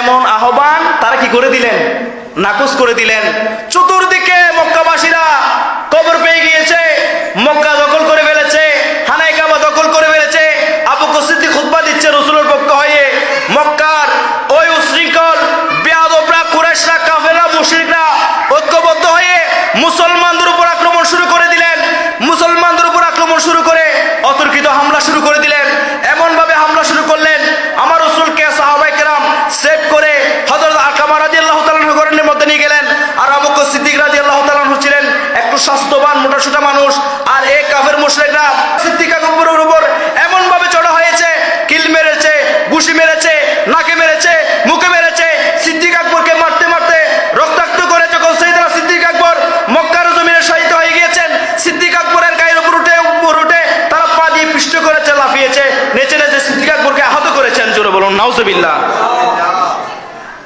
এমন আহ্বান তারা কি করে দিলেন? নাকচ করে দিলেন। চতুর্দিকে মক্কাবাসীরা কবর পেয়ে গিয়েছে, মক্কা দখল করে ফেলেছে হানাই কাবা দখল করে ফেলেছে। আবু কসিদ্দি খুতবা দিচ্ছে রসুলের পক্ষ হয়ে মক্কার ওই উশৃঙ্খল, বেয়াদবরা কুরেশরা মুশরিকরা ঐক্যবদ্ধ হয়ে মুসলমানদের উপর আক্রমণ শুরু করে দিলেন। মুসলমানদের উপর আক্রমণ শুরু করে অতর্কিত হামলা শুরু করে দিলেন এমন ভাবে হামলা শুরু করলেন আমার রসুলকে সাহাবাই কেরাম সেভ করে হজরত আকামা রাজি আল্লাহ তালাহ গরনের মধ্যে নিয়ে গেলেন আর আবুক সিদ্দিক রাজি আল্লাহ তালাহ ছিলেন একটু স্বাস্থ্যবান মোটাসোটা মানুষ, আর এই কাফের মুশরিকরা সিদ্দিকা কব্বরের উপর এমন ভাবে চড়া হয়েছে, কিল মেরেছে, ঘুষি মেরেছে, নাকে মেরেছে, মুখে মেরেছে, সিদ্দিক আকবরকে মারতে মারতে রক্তাক্ত করে যখন সেইদারা সিদ্দিক আকবর মক্কার জমিনে শায়িত হয়ে গিয়েছেন, সিদ্দিক আকবরের গায়ের উপর উঠে উপর উঠে তারা পা দিয়ে পিষ্ট করেছে, লাফিয়েছে, নেচে নেচে সিদ্দিক আকবরকে আহত করেছেন, জোরে বলুন, নাউজুবিল্লাহ।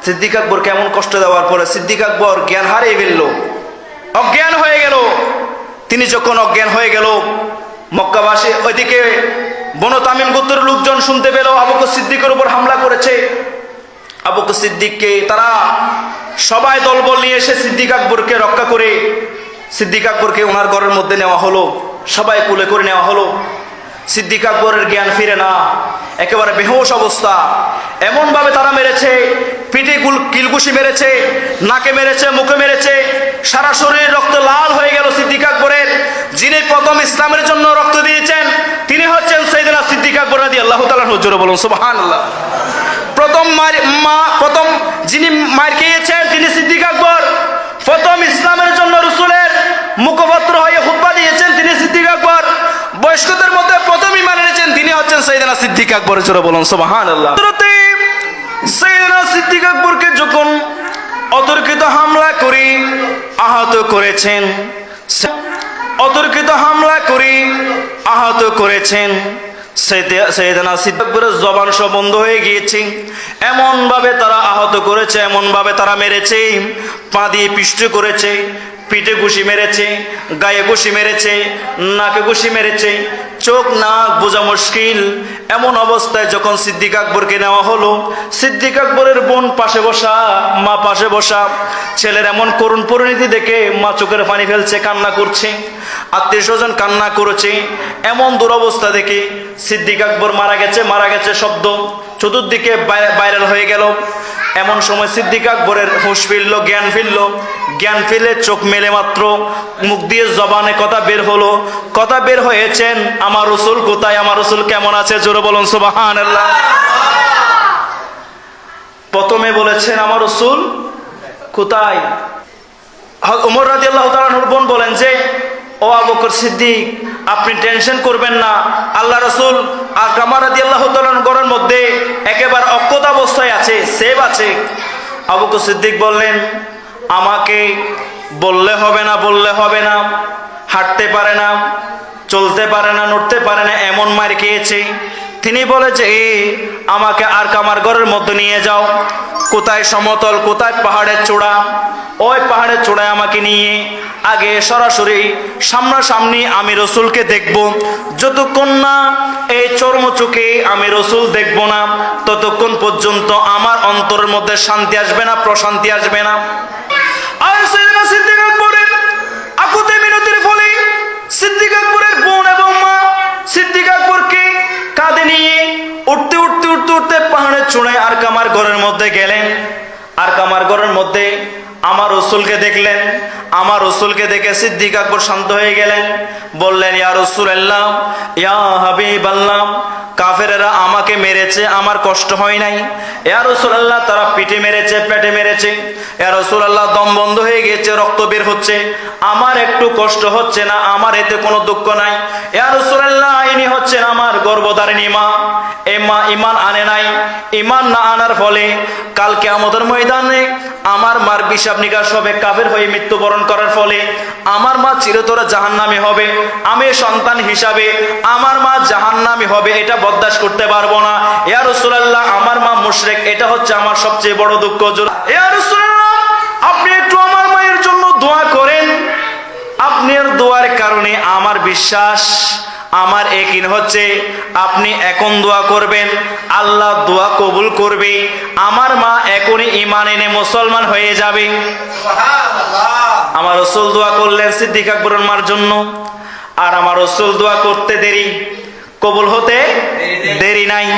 সিদ্দিক আকবর কেমন কষ্ট দেওয়ার পরে সিদ্দিক আকবর জ্ঞান হারিয়ে ফেলল। অজ্ঞান হয়ে গেল। তিনি যখন অজ্ঞান হয়ে গেল, মক্কাবাসী ওইদিকে বন তামিম গোত্রের লোকজন শুনতে পেল আবুক সিদ্দিকের উপর হামলা করেছে। আবুক সিদ্দিককে তারা সবাই দলবল নিয়ে এসে সিদ্দিক আকবরকে রক্ষা করে, সিদ্দিক আকবরকে ওনার ঘরের মধ্যে নেওয়া হলো, সবাই কুলে করে নেওয়া হলো। সিদ্দিক আকবরের জ্ঞান ফিরে না, একেবারে বেহোশ অবস্থা। এমনভাবে তারা মেরেছে পিঠে কিলকুশি মেরেছে, নাকে মেরেছে, মুখে মেরেছে, সারা শরীর রক্ত লাল হয়ে গেল সিদ্দিক আকবরের, যিনি প্রথম ইসলামের জন্য রক্ত দিয়েছেন, তিনি হচ্ছেন সেইদিনা সিদ্দিক আকবর রাদি আল্লাহ তালা হুজুর বলুন সুবাহান আল্লাহ প্রথম মার মা প্রথম যিনি মার খেয়েছেন, তিনি সিদ্দিক আকবর। প্রথম ইসলামের জন্য রসুলের মুখপত্র হয়ে হুব্বা দিয়েছেন, তিনি সিদ্দিক আকবর। বয়স্কদের মধ্যে প্রথম ইমান এনেছেন, তিনি হচ্ছেন সৈদানা সিদ্দিক আকবর। জোরে বলুন সোবাহান আল্লাহ সিদ্দিক আকবরকে যখন অতর্কিত হামলা করে আহত করেছেন অতর্কিত হামলা করে আহত করেছেন সৈয়দানা সিদ্দিকপুরের জবান সব বন্ধ হয়ে গিয়েছে। এমন ভাবে তারা আহত করেছে এমন ভাবে তারা মেরেছে। পা দিয়ে পিষ্ট করেছে, পিঠে ঘুষি মেরেছে, গায়ে ঘুষি মেরেছে, নাকে ঘুষি মেরেছে। চোখ নাক বোঝা মুশকিল। এমন অবস্থায় যখন সিদ্দিক আকবরকে নেওয়া হলো, সিদ্দিক আকবরের বোন পাশে বসা, মা পাশে বসা, ছেলের এমন করুণ পরিণতি দেখে মা চোখের পানি ফেলছে, কান্না করছে আত্মীয় স্বজন কান্না করেছে। এমন দুরবস্থা দেখে সিদ্দিক আকবর মারা গেছে মারা গেছে শব্দ। চতুর্দিকে ভাইরাল হয়ে গেল। এমন সময় সিদ্দিক আকবরের হুঁশ ফিরল, জ্ঞান ফিরল। জ্ঞান ফিরলে চোখ মেলে মাত্র, মুখ দিয়ে জবানে কথা বের হলো। কথা বের হয়েছেন, আমার রসুল কোথায়? আমার রসুল কেমন আছে? জোরে বলুন সুবাহান প্রথমে বলেছেন, আমার রসুল কোথায়? উমর রাজি আল্লাহ বোন বলেন যে ও আবকর সিদ্দিক, আপনি টেনশন করবেন না। আল্লাহ রসুল আর কামার রাজি আল্লাহ গড়ের মধ্যে একেবারে অক্ষত অবস্থায় আছে সেভ আছে। আবুকর সিদ্দিক বললেন, আমাকে বললে হবে না, বললে হবে না। হাঁটতে পারে না, চলতে পারে না, নড়তে পারে না, এমন মার খেয়েছে। তিনি বলে যে, এ, আমাকে আর কামার ঘরের মধ্যে নিয়ে যাও। কোথায় সমতল, কোথায় পাহাড়ের চূড়া? ওই পাহাড়ের চূড়ায় আমাকে নিয়ে আগে সরাসরি সামনাসামনি আমি রসুলকে দেখব। যতক্ষণ না এই চর্ম চোখে আমি রসুল দেখব না, ততক্ষণ পর্যন্ত আমার অন্তরের মধ্যে শান্তি আসবে না, প্রশান্তি আসবে না। আর বোন নিয়ে উঠতে উঠতে উঠতে উঠতে আর কামার ঘরের মধ্যে গেলেন। আর কামার ঘরের মধ্যে আমার রসুলকে দেখলেন, আমার রসুলকে দেখে সিদ্দিক আকবর শান্ত হয়ে গেলেন, বললেন, ইয়া রসুল আল্লাহ ইয়া হাবিব আল্লাহ কাফেরেরা আমাকে মেরেছে, আমার কষ্ট হয় নাই। ইয়া রসুল আল্লাহ তারা পিঠে মেরেছে, পেটে মেরেছে। ইয়া রসুল আল্লাহ দম বন্ধ হয়ে গেছে রক্ত বের হচ্ছে। আমার একটু কষ্ট হচ্ছে না, আমার এতে কোনো দুঃখ নাই। ইয়া রসুল আল্লাহ ইনি হচ্ছেন আমার গর্ভধারিণী মা। এ মা ইমান আনে নাই। ইমান না আনার ফলে কালকে আমাদের ময়দানে আমার মার বিষাব নিকাশ হবে, কাফের হয়ে মৃত্যুবরণ করার ফলে আমার মা চিরতরে জাহান্নামে হবে। আমি সন্তান হিসাবে আমার মা জাহান্নামে হবে, এটা বরদাস্ত করতে পারব না। ইয়া রাসূলুল্লাহ, আমার মা মুশরিক, এটা হচ্ছে আমার সবচেয়ে বড় দুঃখ। ইয়া আপনি একটু আমার মায়ের জন্য দোয়া করেন। আপনার দোয়ার কারণে আমার বিশ্বাস আমার একিন হচ্ছে, আপনি এখন দোয়া করবেন, আল্লাহ দোয়া কবুল করবে, আমার মা এখনই ইমান এনে মুসলমান হয়ে যাবে। আমার রসুল দোয়া করলেন সিদ্দিক আকবরের মার জন্য, আর আমার রসুল দোয়া করতে দেরি, কবুল হতে দেরি নাই।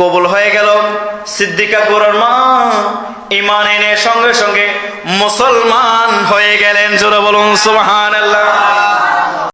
কবুল হয়ে গেল, সিদ্দিক আকবরের মা ইমান এনে সঙ্গে সঙ্গে মুসলমান হয়ে গেলেন, জোরে বলুন, সুবহানাল্লাহ।